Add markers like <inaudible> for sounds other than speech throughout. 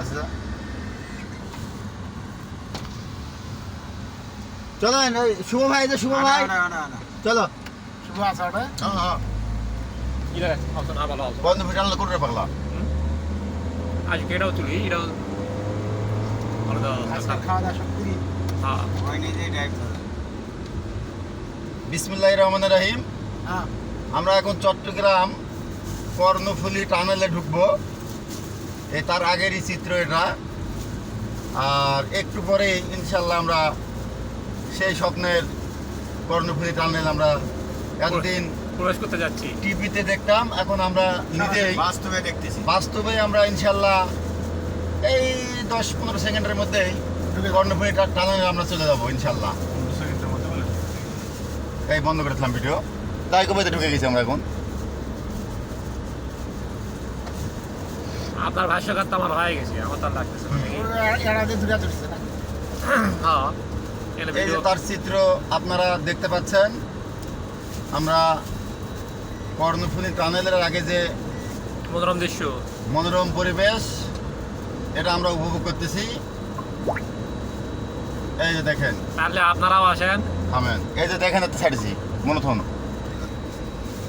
আচ্ছা। চলো শুভ ভাই যে শুভ ভাই। চলো। শুভ আছে ওটা? হ্যাঁ হ্যাঁ। বন্ধ ফুটাল করে পাগলা। আজকে এটাও তুলি এটাও হ্যাঁ। বিসমিল্লাহ রহমান রাহিম। হ্যাঁ। আমরা এখন চট্টগ্রাম কর্ণফুলি টানেলে ঢুকবো। এই তার আগেরই চিত্র এটা। আর একটু পরে ইনশাল্লাহ আমরা সেই স্বপ্নের কর্ণফুলি টানেল আমরা এতদিন প্রবেশ করতে যাচ্ছি। টিভিতে দেখতাম এখন আমরা নিজেই <laughs> বাস্তবে দেখতেছি। বাস্তবে আমরা ইনশাল্লাহ এই দশ পনেরো সেকেন্ডের মধ্যেই কর্ণফুলি টানেলে আমরা চলে যাব ইনশাল্লাহ। এই বন্ধ করেছিলাম ভিডিও তাই কবে ঢুকে গেছি আমরা এখন। আপনার ভাষ্যকার তো আমার হয়ে গেছে আমার তো লাগতেছে হ্যাঁ এই যে তার চিত্র আপনারা দেখতে পাচ্ছেন আমরা কর্ণফুলি টানেলের আগে যে মনোরম দৃশ্য। মনোরম পরিবেশ এটা আমরা উপভোগ করতেছি। এই যে দেখেন। তাহলে আপনারাও আসেন। থামেন। এই যে দেখেন একটা ছাড়ছি মনে থন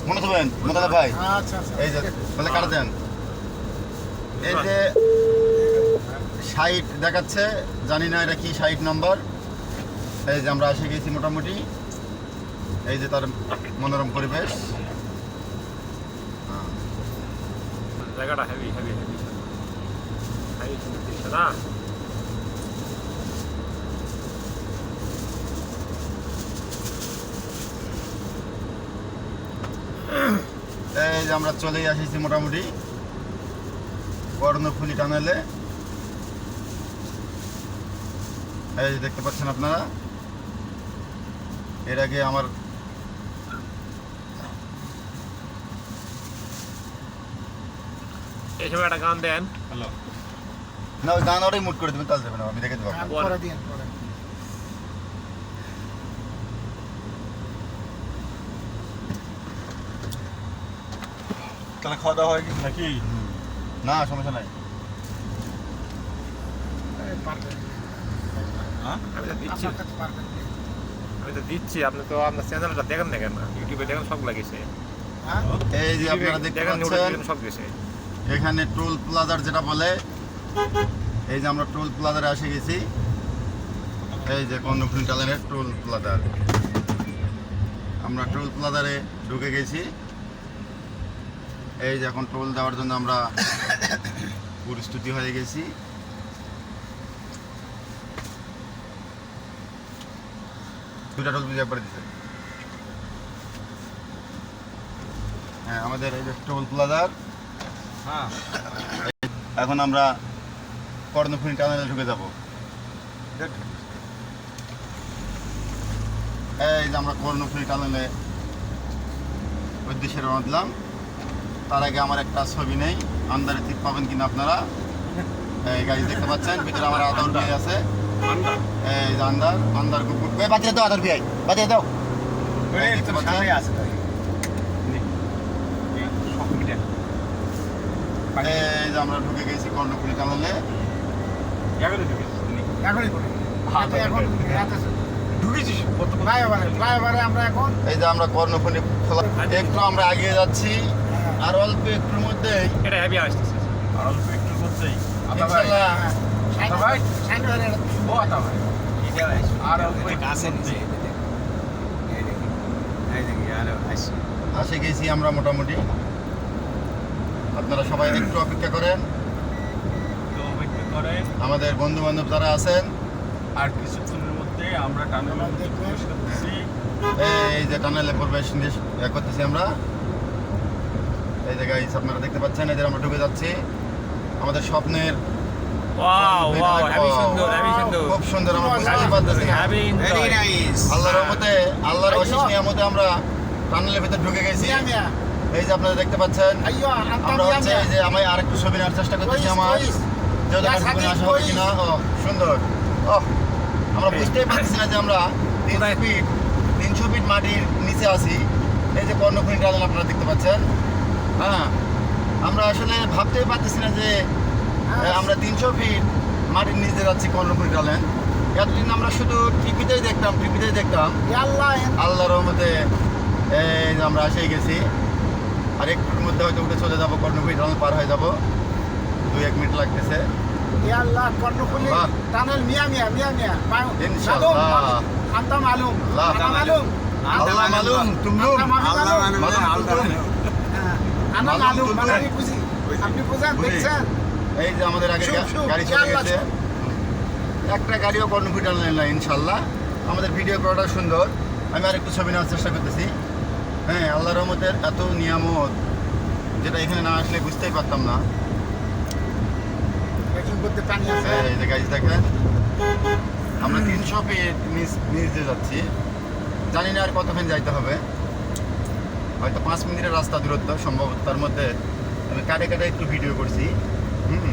মনে থবেন মোতালা ভাই। আচ্ছা আচ্ছা। এই যে বলে কাটা দেন। এই যে সাইট দেখাচ্ছে জানি না এটা কি সাইট নম্বর। এই যে আমরা এসে গেছি মোটামুটি। এই যে তার মনোরম পরিবেশ। জায়গাটা হেভি হেভি হেভি এই যে আমরা চলেই আসিছি মোটামুটি। কর্ণফুলি টানেলে। এই যে দেখতে পাচ্ছেন আপনারা? এর আগে আমার একটা গান দেন। না ওই গান ওটাই মুড করে দেবেন তাহলে আমি দেবো তাহলে খাওয়া দাওয়া হয় কি নাকি? না সমস্যা নাই। আমি তো দিচ্ছি। আপনার কাছে পারবেন আমি তো দিচ্ছি আপনি তো আপনার চ্যানেলটা দেখেন দেখেন না ইউটিউবে দেখেন সব লাগেছে। হ্যাঁ? এই যে আপনারা দেখতে পাচ্ছেন সব গেছে এখানে টোল প্লাজার যেটা বলে এই যে আমরা টোল প্লাজারে এসে গেছি। এই যে কর্ণফুলি টালেনের টোল প্লাজার। আমরা টোল প্লাজারে ঢুকে গেছি। এই যে এখন টোল দেওয়ার জন্য আমরা প্রস্তুতি হয়ে গেছি। দুটা টোল করে দিচ্ছে হ্যাঁ আমাদের এই যে টোল প্লাজার। হ্যাঁ। এখন আমরা কর্ণফুলি টানেলে ঢুকে যাব। এই যে আমরা কর্ণফুলি টানেলে উদ্দেশ্যে রওনা দিলাম। তার আগে আমার একটা ছবি নেই আন্দারে ঠিক পাবেন কিনা আপনারা? এই গাড়ি দেখতে পাচ্ছেন ভিতরে আমার আদার ভাই আছে। এই যে আন্দার আন্দার কুকুর। এই বাতিয়ে দাও আদার ভাই বাতিয়ে দাও। এই দেখতে পাচ্ছেন? আছে এই যে আমরা ঢুকে গেছি কর্ণফুলি টানেলে। এখনই করে হ্যাঁ, এই যে আমরা কর্ণফুলি খোলা একটু আমরা এগিয়ে যাচ্ছি। আর অল্প একটুর মধ্যেই এটা হেভি আসতেছে। আর অল্প একটু করতেই ইনশাল্লাহ। ভাই? ও আতা ভাই। আর অল্প আসে গেছি আমরা মোটামুটি। আপনারা সবাই একটু অপেক্ষা করেন। তো অপেক্ষা করে আমাদের বন্ধু বান্ধব যারা আছেন। আর কিছুক্ষণের মধ্যে আমরা করতেছি। এই যে টানেলে প্রবেশ করতেছি আমরা। এই জায়গায় আপনারা দেখতে পাচ্ছেন এদের আমরা ঢুকে যাচ্ছি। আমাদের স্বপ্নের ওয়াও ওয়াও সুন্দর খুব সুন্দর আল্লাহর রহমতে আল্লাহর অশেষ নিয়ামতে আমরা টানেলের ভিতরে ঢুকে গেছি। এই যে আপনারা দেখতে পাচ্ছেন আমরা হচ্ছে এই যে আমি আরেকটু ছবি নেওয়ার চেষ্টা করতেছি আমার। যেহেতু আসা হবে। কিনা সুন্দর। ও আমরা বুঝতেই পারছি না যে আমরা তিনশো? ফিট তিনশো ফিট মাটির নিচে আছি। এই যে কর্ণফুলি টানেল আপনারা দেখতে পাচ্ছেন। হ্যাঁ আমরা আসলে ভাবতেই পারতেছি না যে আমরা তিনশো ফিট মাটির নিচে যাচ্ছি কর্ণপুর গেলেন এতদিন আমরা শুধু টিভিতেই দেখতাম টিভিতেই দেখতাম। আল্লাহ। আল্লাহর রহমতে এই যে আমরা এসেই গেছি। আর একটুর মধ্যে হয়তো উঠে চলে যাব কর্ণপুরি টানেল পার হয়ে যাব। দুই এক মিনিট লাগতেছে। আল্লাহ কর্ণফুলি বাহ। টানেল মিয়া মিয়া মিয়া মিয়া। ইনশাআল্লাহ। আন্তা মালুম। আল্লাহ। আন্তা মালুম। আল্লাহ মালুম তুমলুম। আল্লাহ মালুম। এই যে আমাদের আগে গাড়ি চলে গেছে। একটা গাড়িও কর্ণপুরি টানেল না ইনশাল্লাহ। আমাদের ভিডিও করাটা সুন্দর। আমি আর একটু ছবি নেওয়ার চেষ্টা করতেছি। হ্যাঁ আল্লাহ রহমতের এত নিয়ামত যেটা এখানে না আসলে বুঝতেই পারতাম না। আছে। এই যে গাইজ দেখেন। আমরা তিনশো ফিট নিচ নিচ যাচ্ছি। জানি না আর কতক্ষণ যাইতে হবে। হয়তো পাঁচ মিনিটের রাস্তা দূরত্ব সম্ভবত তার মধ্যে আমি কাটে কাটে একটু ভিডিও করছি। হুম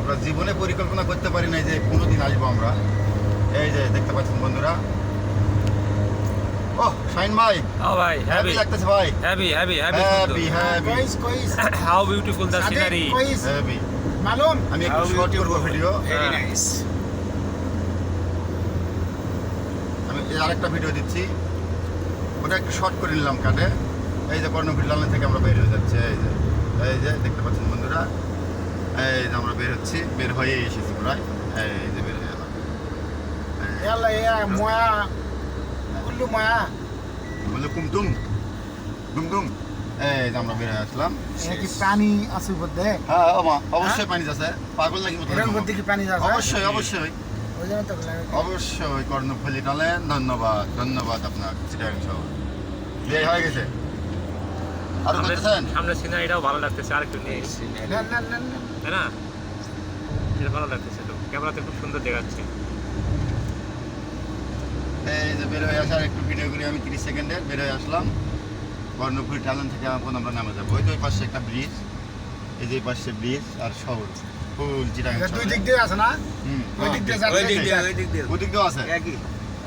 আমরা জীবনে পরিকল্পনা করতে পারি না যে কোনো দিন আসব আমরা। এই যে দেখতে পাচ্ছেন বন্ধুরা। ও শাইন ভাই। ও ভাই হ্যাপি লাগতেছে ভাই। হ্যাভি হ্যাপি হ্যাপি কইস কইস how beautiful the scenery happy মালুম আমি একটু শর্ট করব ভিডিও Very নাইস আমি এই আরেকটা ভিডিও দিচ্ছি। ওটা একটু শর্ট করে নিলাম কাটে এই যে কর্ণফুল লালন থেকে আমরা বের হয়ে যাচ্ছি এই যে এই যে দেখতে পাচ্ছেন বন্ধুরা? এই যে আমরা বের হচ্ছি বের হয়ে এসেছি প্রায়। এই যে বের হয়ে গেলাম। এই আল্লাহ ময়া কুল্লু ময়া। বলল কুমতুম দুমদুম এই যে আমরা বের হয়ে আসলাম। কি পানি আছে বদে হ্যাঁ অবশ্যই পানি আছে। পাগল নাকি মতো এর কি পানি আছে? অবশ্যই অবশ্যই। অবশ্যই কর্ণফুলি টালেন ধন্যবাদ ধন্যবাদ আপনার চিটাগাং শহর বিয়ে হয়ে গেছে? আরও সামনে করতেছেন? সামনে সিনারিটাও ভালো লাগতেছে আরেকটু নিয়ে না না না না। তাই না? এটা ভালো লাগতেছে তো ক্যামেরাতে খুব সুন্দর দেখাচ্ছে। এই যে বের হয়ে আসার একটু ভিডিও করি আমি তিরিশ সেকেন্ডে বের হয়ে আসলাম। কর্ণফুলি টালেন থেকে এখন আমরা নামে যাব। ওই তো ওই পাশে একটা ব্রিজ এই যে পাশে ব্রিজ আর শহর। ফুল চিটাগাং দুই দিক দিয়ে আছে না? ওই দিক দিয়ে। ওই দিক দিয়ে ওই দিক দিয়ে। ওই দিক দিয়েও আছে? একই।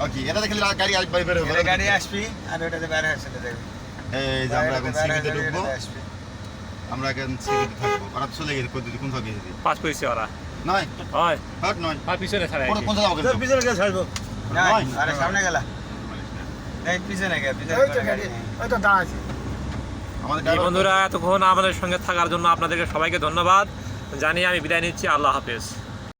ওকে এটা দেখলে গাড়ি আসবে বের হবে গাড়ি আসবি আর ওটাতে বাইরে আসলে দেখবি এই যে আমরা এখন বাইরে ঢুকবো। আমরা এখন সিবিতে থাকব। ওরা চলে গেছে কোন কোন থেকে গেছে? পাস করেছে ওরা। নয়? হয়। হট নয়? আর পিছনে ছাড়া কোন কোন যাব পিছনে গেছে ছাড়বো। নয়। আরে সামনে গেলা। এই পিছনে গে পিছনে ওই তো করে গাড়ি গাড়ি ওই তো দাঁড়া আছে আমাদের এই driver- বন্ধুরা এতক্ষণ আমাদের সঙ্গে থাকার জন্য আপনাদেরকে সবাইকে ধন্যবাদ। জানিয়ে আমি বিদায় নিচ্ছি আল্লাহ হাফেজ।